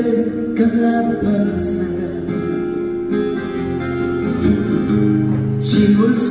아픈 사랑. 지울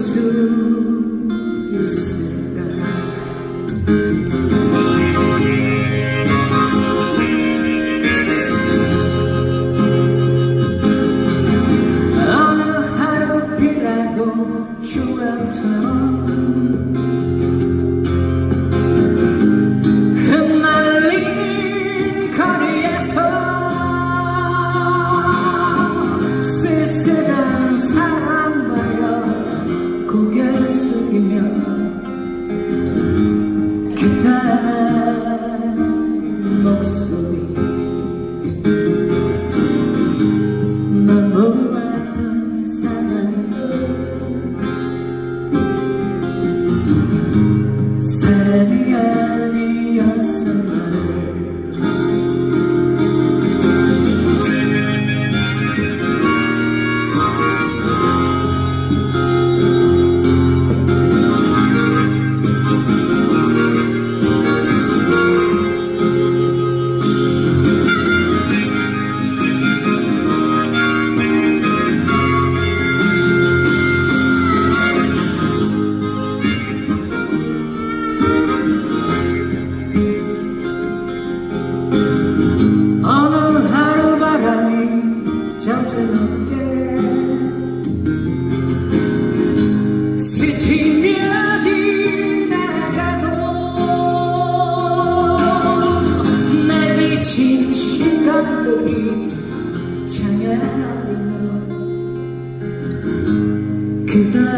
Sen beni yazsın. kita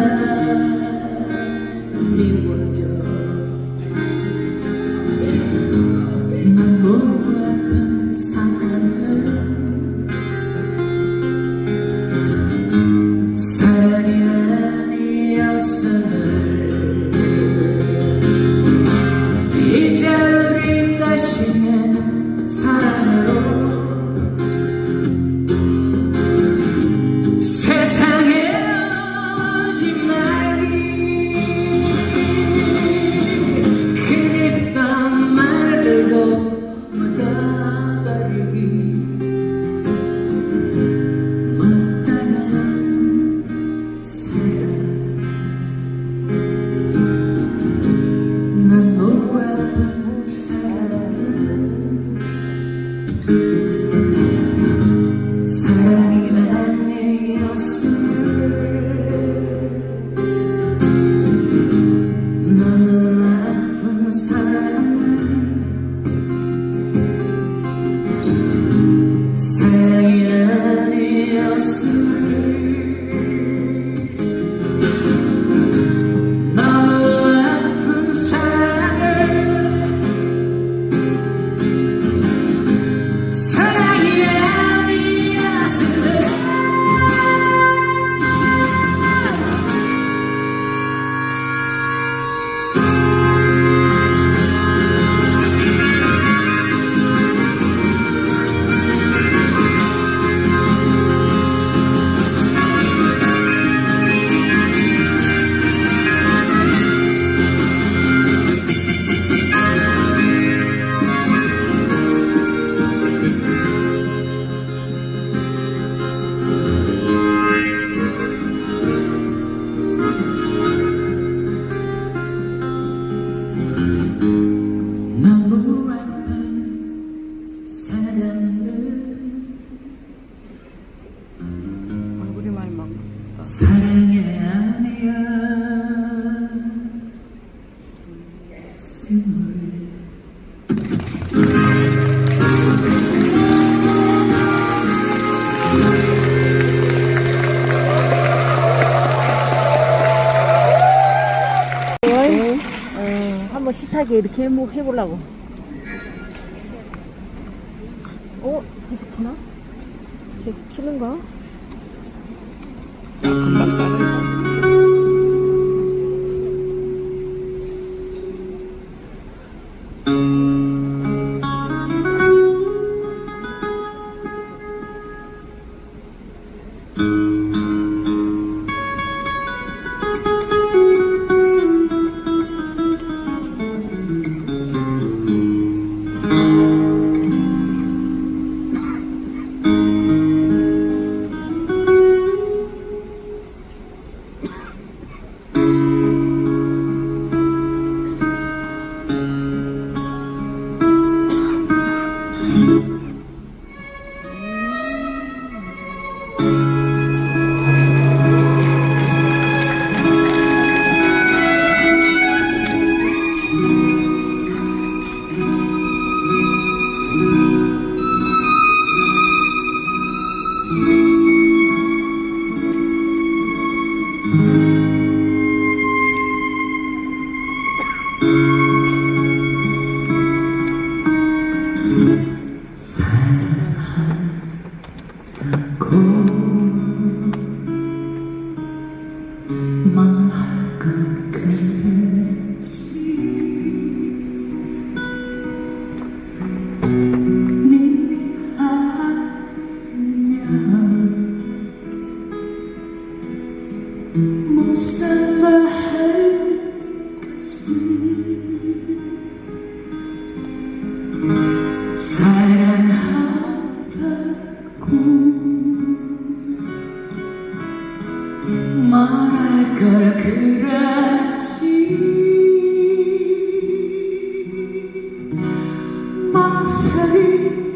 이렇게 해보, 해보려고. sorry.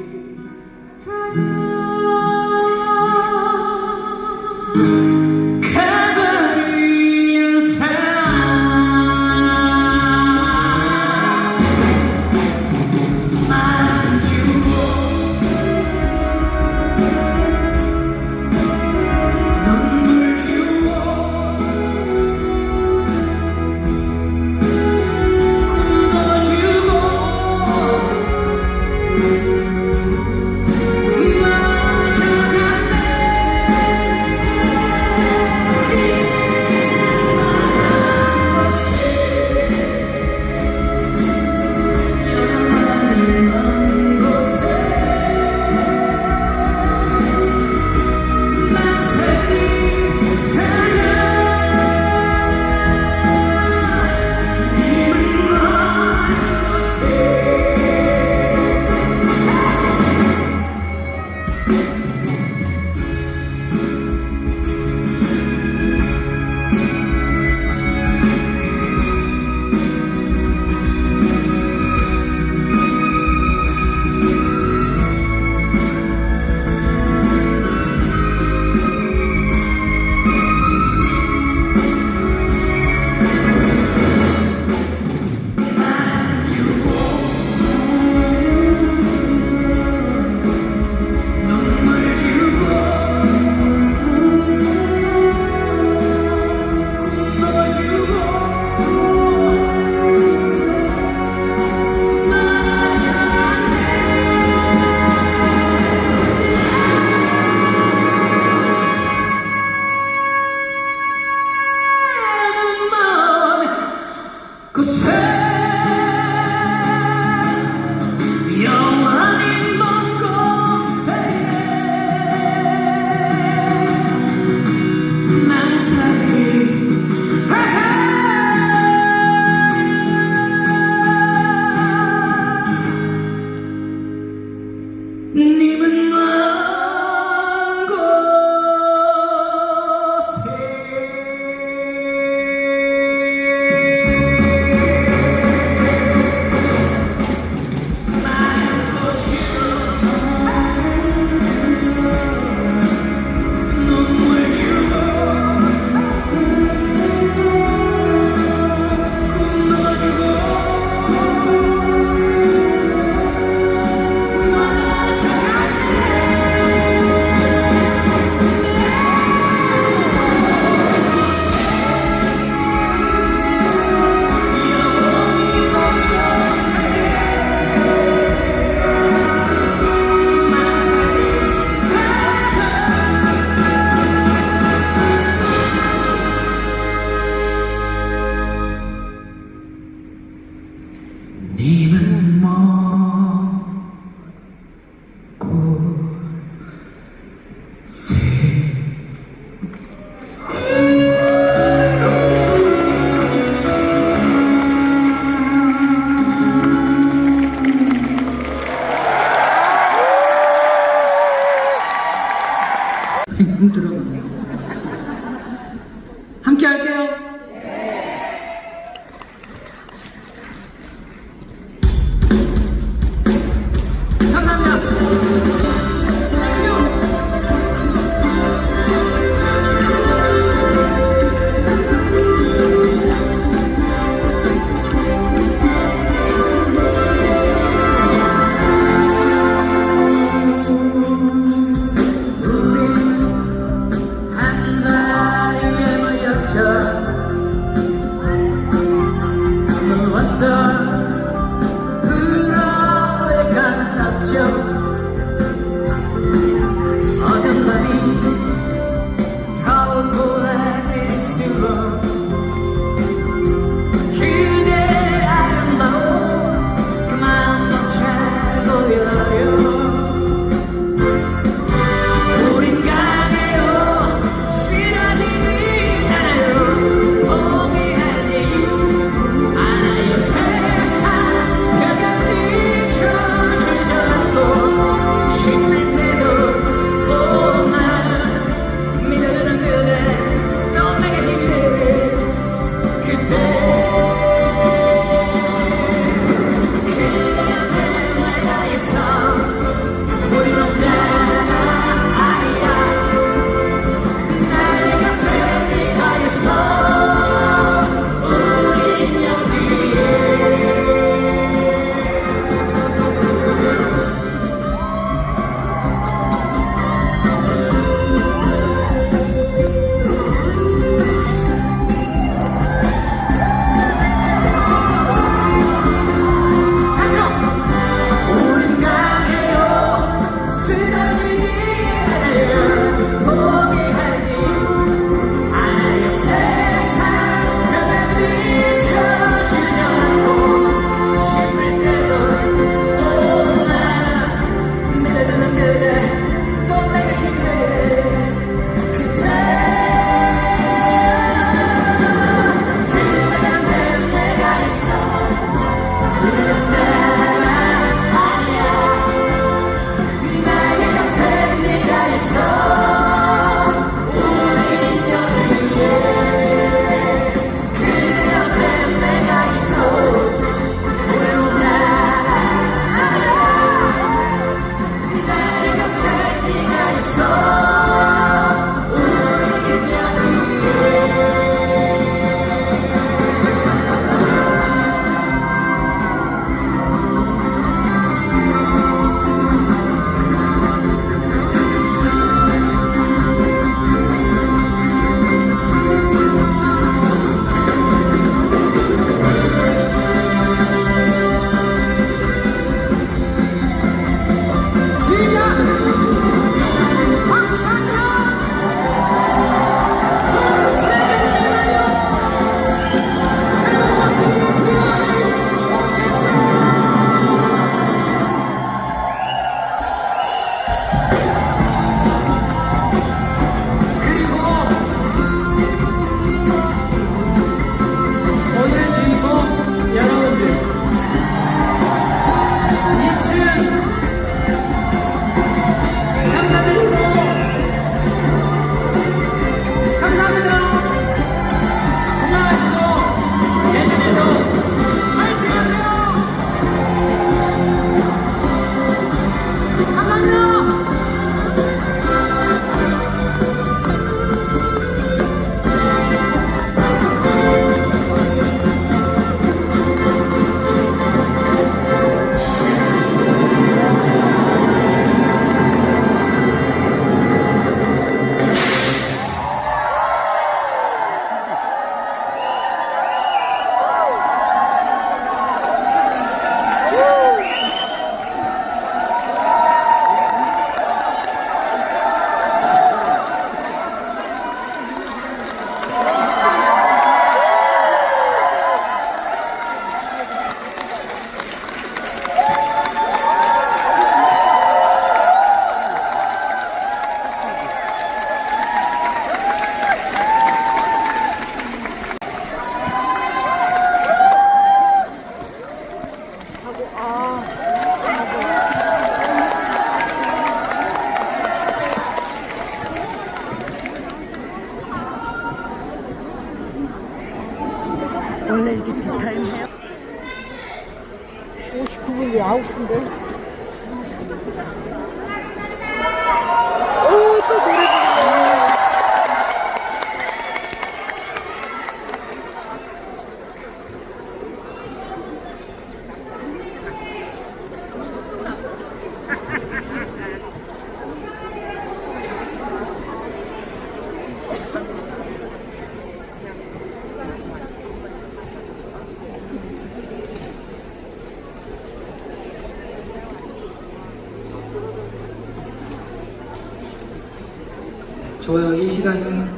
좋아요. 이 시간은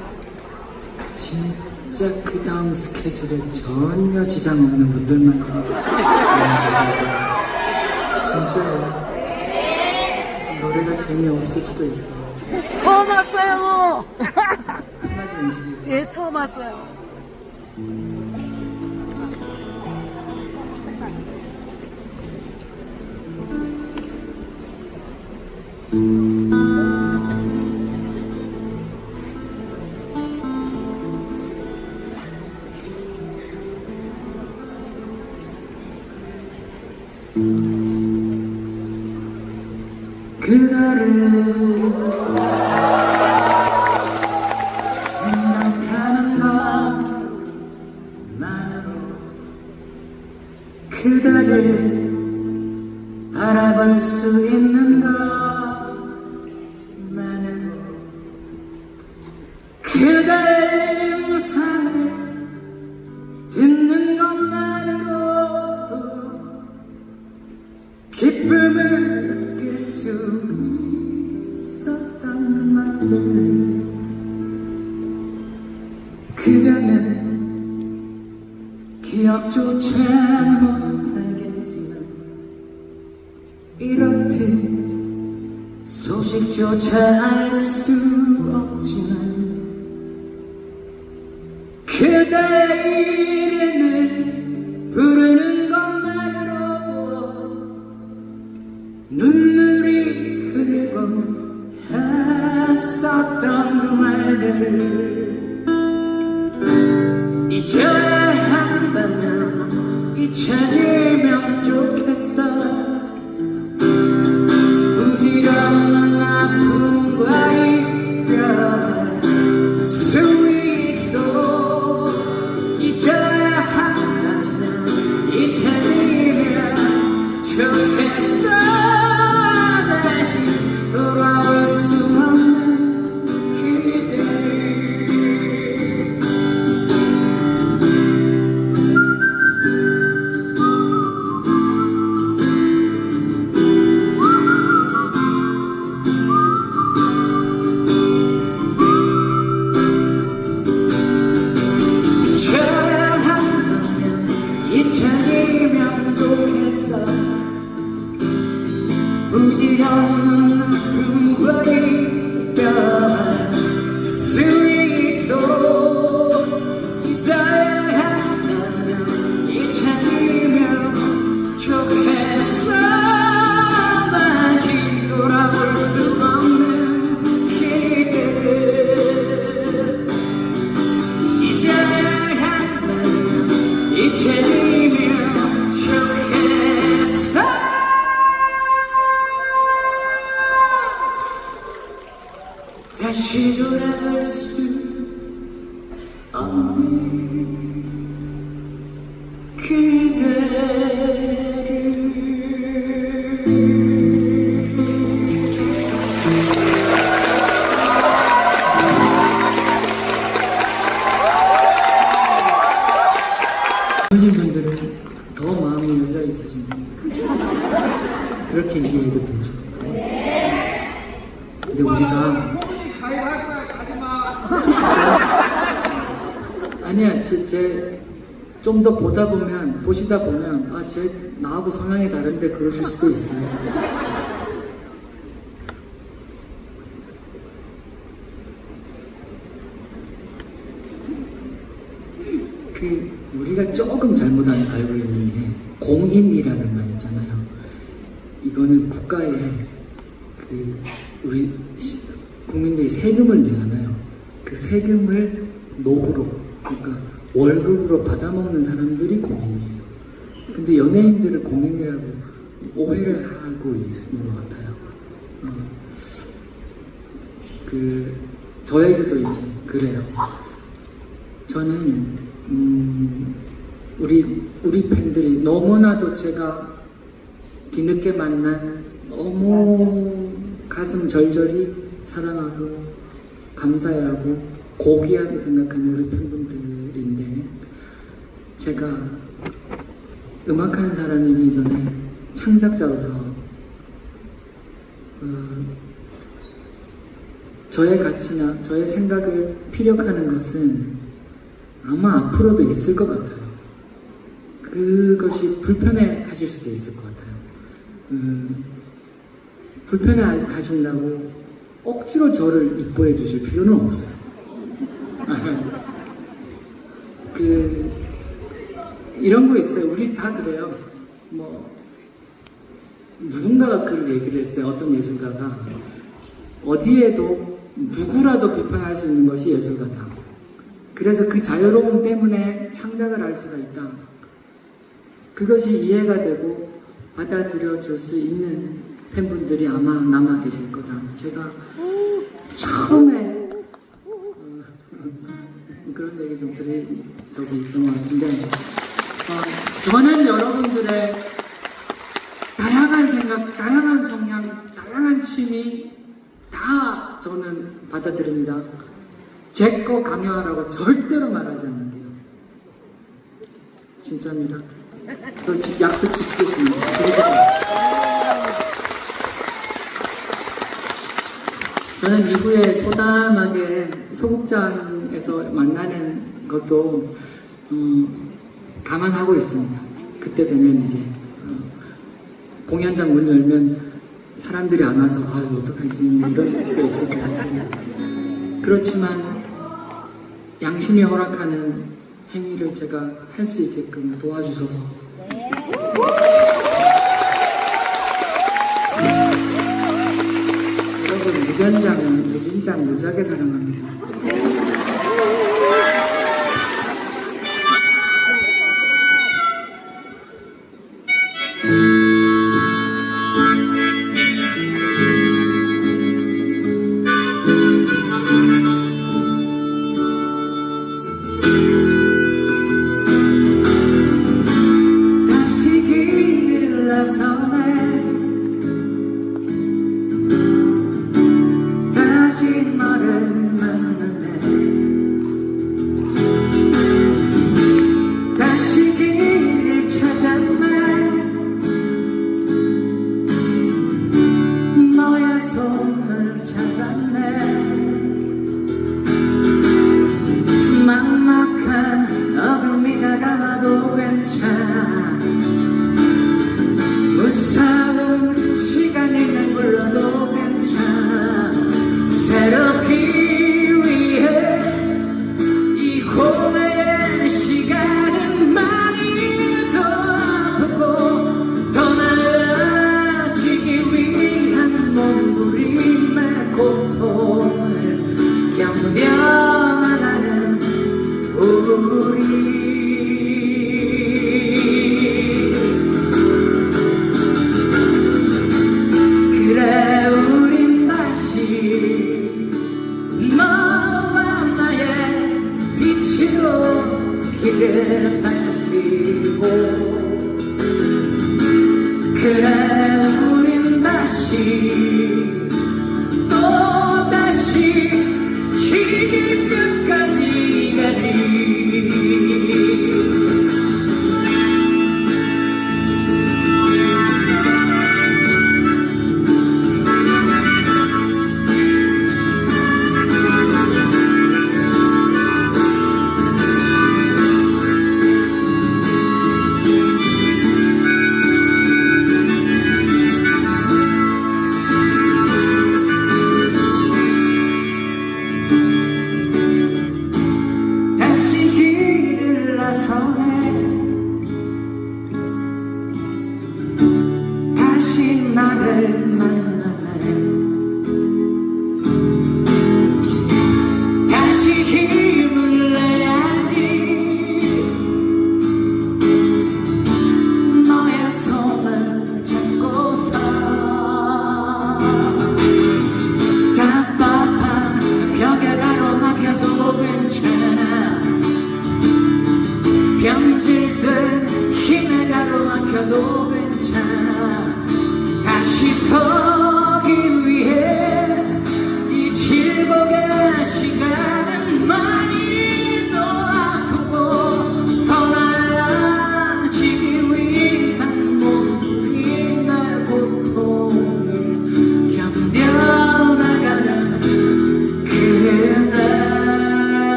진짜 그 다음 스케줄에 전혀 지장 없는 분들만 계십니다. 진짜요. 노래가 재미없을 수도 있어요. 처음 왔어요. 예, 처음 왔어요. 的人。 눈물이 흐르고 했었던 그 말들 이제 한다면 이제 행복했어 무지한 꿈과의 이렇게 얘기해도 되죠. 근데 우리가 아니야 제좀 더 보다 보면 보시다 보면 아제 나하고 성향이 다른데 그러실 수도 있어요. 그 우리가 조금 잘못 알고 세금을 내잖아요. 그 세금을 노으로 그러니까 월급으로 받아먹는 사람들이 공인이에요. 근데 연예인들을 공인이라고 오해를 하고 있는 것 같아요. 어. 그 저에게도 이제 그래요. 저는 음, 우리 우리 팬들이 너무나도 제가 뒤늦게 만난 너무 가슴 절절히 사랑하고 감사해하고 고귀하게 생각하는 우리 팬분들인데 제가 음악하는 사람이기 전에 창작자로서 어, 저의 가치나 저의 생각을 피력하는 것은 아마 앞으로도 있을 것 같아요. 그것이 불편해 하실 수도 있을 것 같아요. 음, 불편해 하신다고 억지로 저를 이뻐해 주실 필요는 없어요. 그, 이런 거 있어요. 우리 다 그래요. 뭐, 누군가가 그런 얘기를 했어요. 어떤 예술가가. 어디에도 누구라도 비판할 수 있는 것이 예술가다. 그래서 그 자유로움 때문에 창작을 할 수가 있다. 그것이 이해가 되고 받아들여 줄 수 있는 팬분들이 아마 남아 계실 거다. 제가 처음에 어, 그런 얘기 좀 드린 적이 있던 것 같은데 어, 저는 여러분들의 다양한 생각, 다양한 성향, 다양한 취미 다 저는 받아들입니다. 제 거 강요하라고 절대로 말하지 않는데요. 진짜입니다. 저 지- 약속 지키겠습니다. 그리고 저는 이후에 소담하게 소극장에서 만나는 것도 어, 감안하고 있습니다. 그때 되면 이제 어, 공연장 문 열면 사람들이 안 와서 아유 어떡하지 이럴 수도 있을 것 같고 그렇지만 양심이 허락하는 행위를 제가 할 수 있게끔 도와주셔서 무전장은 무진장 무지하게 사랑합니다.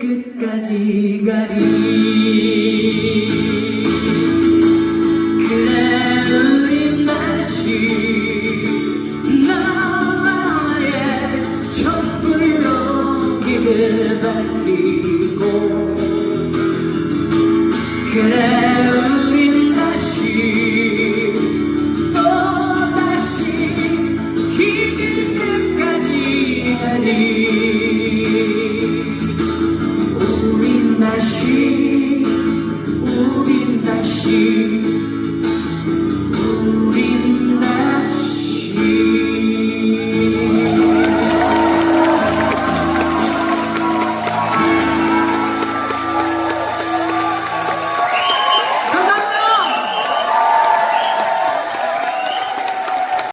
끝까지 가리